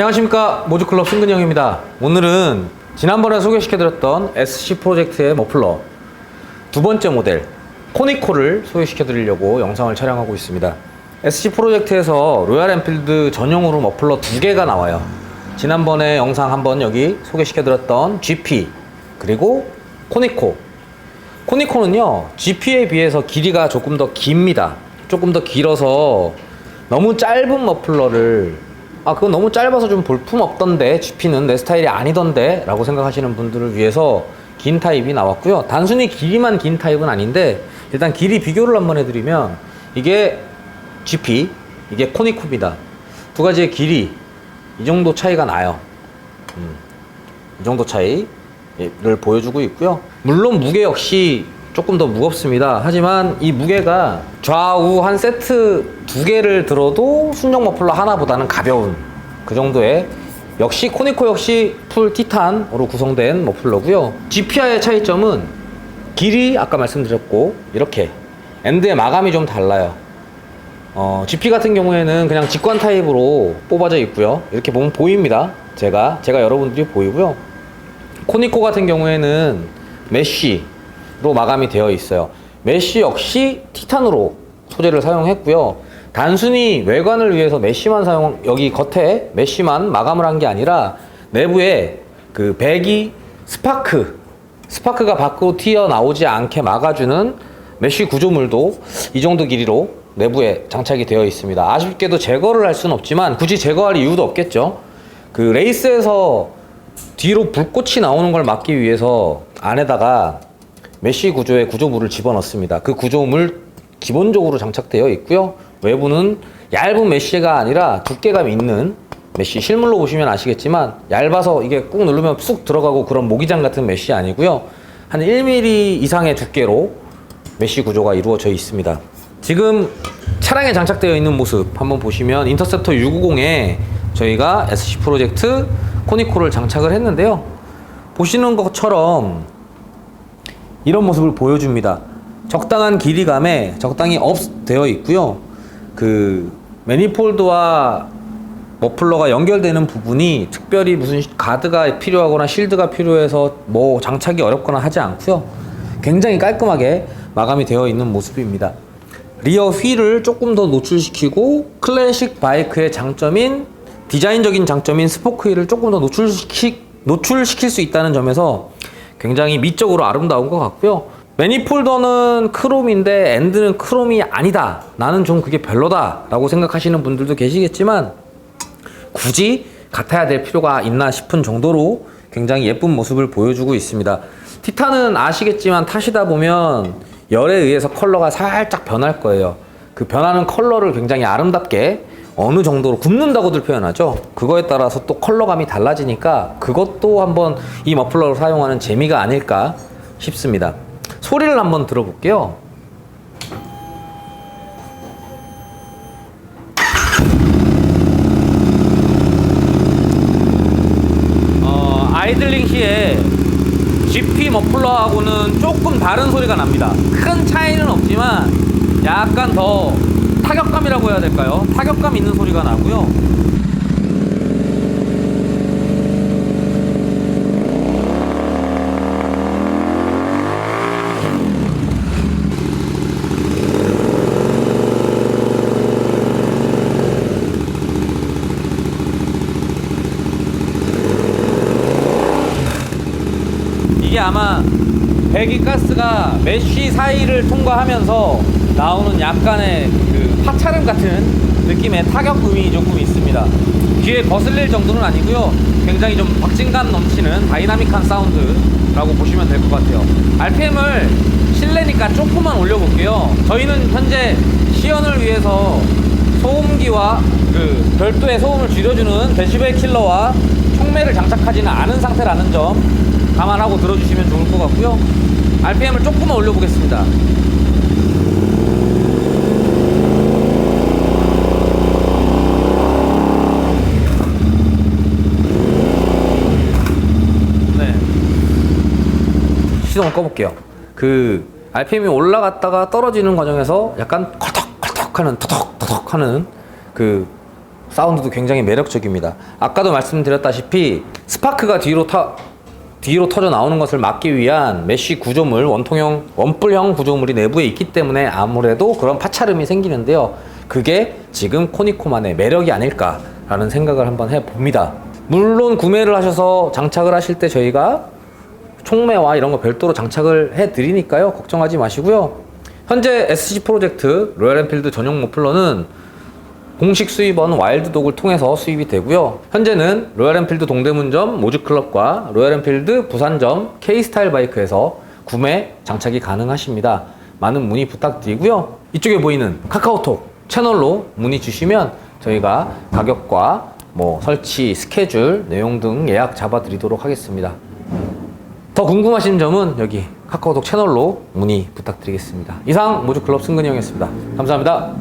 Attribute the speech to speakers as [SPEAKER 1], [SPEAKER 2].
[SPEAKER 1] 안녕하십니까. 모주클럽 승근형입니다. 오늘은 지난번에 소개시켜드렸던 SC 프로젝트의 머플러 두 번째 모델 코니코를 소개시켜드리려고 영상을 촬영하고 있습니다. SC 프로젝트에서 로얄 엔필드 전용으로 머플러 두 개가 나와요. 지난번에 영상 한번 여기 소개시켜드렸던 GP 그리고 코니코. 코니코는요 GP에 비해서 길이가 조금 더 깁니다. 조금 더 길어서 너무 짧은 머플러를 아 그건 너무 짧아서 좀 볼품 없던데 GP는. 내 스타일이 아니던데 라고 생각하시는 분들을 위해서 긴 타입이 나왔고요. 단순히 길이만 긴 타입은 아닌데 일단 길이 비교를 한번 해드리면 이게 GP 이게 코니코입니다. 두 가지의 길이 이 정도 차이가 나요. 음, 이 정도 차이를 보여주고 있고요. 물론 무게 역시 조금 더 무겁습니다 하지만 이 무게가 좌우 한 세트 두 개를 들어도 순정 머플러 하나보다는 가벼운 그 정도의 역시 코니코 역시 풀 티탄으로 구성된 머플러고요 GPI의 차이점은 길이 아까 말씀드렸고 이렇게 엔드의 마감이 좀 달라요 어, GP 같은 경우에는 그냥 직관 타입으로 뽑아져 있고요. 이렇게 보면 보입니다. 제가 제가 여러분들이 보이고요. 코니코 같은 경우에는 메쉬 로 마감이 되어 있어요. 메쉬 역시 티탄으로 소재를 사용했고요. 단순히 외관을 위해서 메쉬만 사용 여기 겉에 메쉬만 마감을 한 게 아니라 내부에 그 배기 스파크 스파크가 밖으로 튀어나오지 않게 막아주는 메쉬 구조물도 이 정도 길이로 내부에 장착이 되어 있습니다. 아쉽게도 제거를 할 수는 없지만 굳이 제거할 이유도 없겠죠. 그 레이스에서 뒤로 불꽃이 나오는 걸 막기 위해서 안에다가 메쉬 구조의 구조물을 집어넣습니다. 그 구조물 기본적으로 장착되어 있고요. 외부는 얇은 메쉬가 아니라 두께감 있는 메쉬 실물로 보시면 아시겠지만 얇아서 이게 꾹 누르면 쑥 들어가고 그런 모기장 같은 메쉬 아니고요. 한 1mm 이상의 두께로 메쉬 구조가 이루어져 있습니다. 지금 차량에 장착되어 있는 모습 한번 보시면 인터셉터 690에 저희가 SC 프로젝트 코니코를 장착을 했는데요. 보시는 것처럼 이런 모습을 보여줍니다. 적당한 길이감에 적당히 업 되어 있고요. 그 매니폴드와 머플러가 연결되는 부분이 특별히 무슨 가드가 필요하거나 실드가 필요해서 뭐 장착이 어렵거나 하지 않고요. 굉장히 깔끔하게 마감이 되어 있는 모습입니다. 리어 휠을 조금 더 노출시키고 클래식 바이크의 장점인 디자인적인 장점인 스포크 휠을 조금 더 노출시키, 노출시킬 수 있다는 점에서 굉장히 미적으로 아름다운 것 같고요. 매니폴더는 크롬인데 엔드는 크롬이 아니다. 나는 좀 그게 별로다. 라고 생각하시는 분들도 계시겠지만 굳이 같아야 될 필요가 있나 싶은 정도로 굉장히 예쁜 모습을 보여주고 있습니다. 티탄은 아시겠지만 타시다 보면 열에 의해서 컬러가 살짝 변할 거예요. 그 변하는 컬러를 굉장히 아름답게 어느 정도로 굽는다고들 표현하죠. 그거에 따라서 또 컬러감이 달라지니까 그것도 한번 이 머플러를 사용하는 재미가 아닐까 싶습니다. 소리를 한번 들어볼게요. 어, 아이들링 시에 GP 머플러하고는 조금 다른 소리가 납니다. 큰 차이는 없지만 약간 더 타격감이라고 해야 될까요? 타격감 있는 소리가 나고요. 이게 아마 배기 가스가 메쉬 사이를 통과하면서 나오는 약간의 그 파차름 같은 느낌의 타격음이 조금 있습니다. 귀에 거슬릴 정도는 아니고요. 굉장히 좀 박진감 넘치는 다이나믹한 사운드라고 보시면 될 것 같아요. RPM을 실내니까 조금만 올려볼게요. 저희는 현재 시연을 위해서 소음기와 그 별도의 소음을 줄여주는 데시벨 킬러와 촉매를 장착하지는 않은 상태라는 점 감안하고 들어주시면 좋을 것 같고요. RPM을 조금만 올려보겠습니다. 시동을 꺼볼게요. 그 RPM이 올라갔다가 떨어지는 과정에서 약간 컬덕컬덕하는 터덕터덕하는 그 사운드도 굉장히 매력적입니다. 아까도 말씀드렸다시피 스파크가 뒤로 타 뒤로 터져 나오는 것을 막기 위한 메쉬 구조물, 원통형, 원뿔형 구조물이 내부에 있기 때문에 아무래도 그런 파차름이 생기는데요. 그게 지금 코니코만의 매력이 아닐까라는 생각을 한번 해봅니다. 물론 구매를 하셔서 장착을 하실 때 저희가 총매와 이런 거 별도로 장착을 해 드리니까요. 걱정하지 마시고요. 현재 SC 프로젝트 로얄 엔필드 전용 머플러는 공식 수입원 와일드독을 통해서 수입이 되고요. 현재는 로얄 엔필드 동대문점 모즈클럽과 로얄 엔필드 부산점 K스타일 바이크에서 구매 장착이 가능하십니다. 많은 문의 부탁드리고요. 이쪽에 보이는 카카오톡 채널로 문의 주시면 저희가 가격과 뭐 설치 스케줄 내용 등 예약 잡아드리도록 하겠습니다. 더 궁금하신 점은 여기 카카오톡 채널로 문의 부탁드리겠습니다. 이상 모주클럽 승근이 형이었습니다. 감사합니다.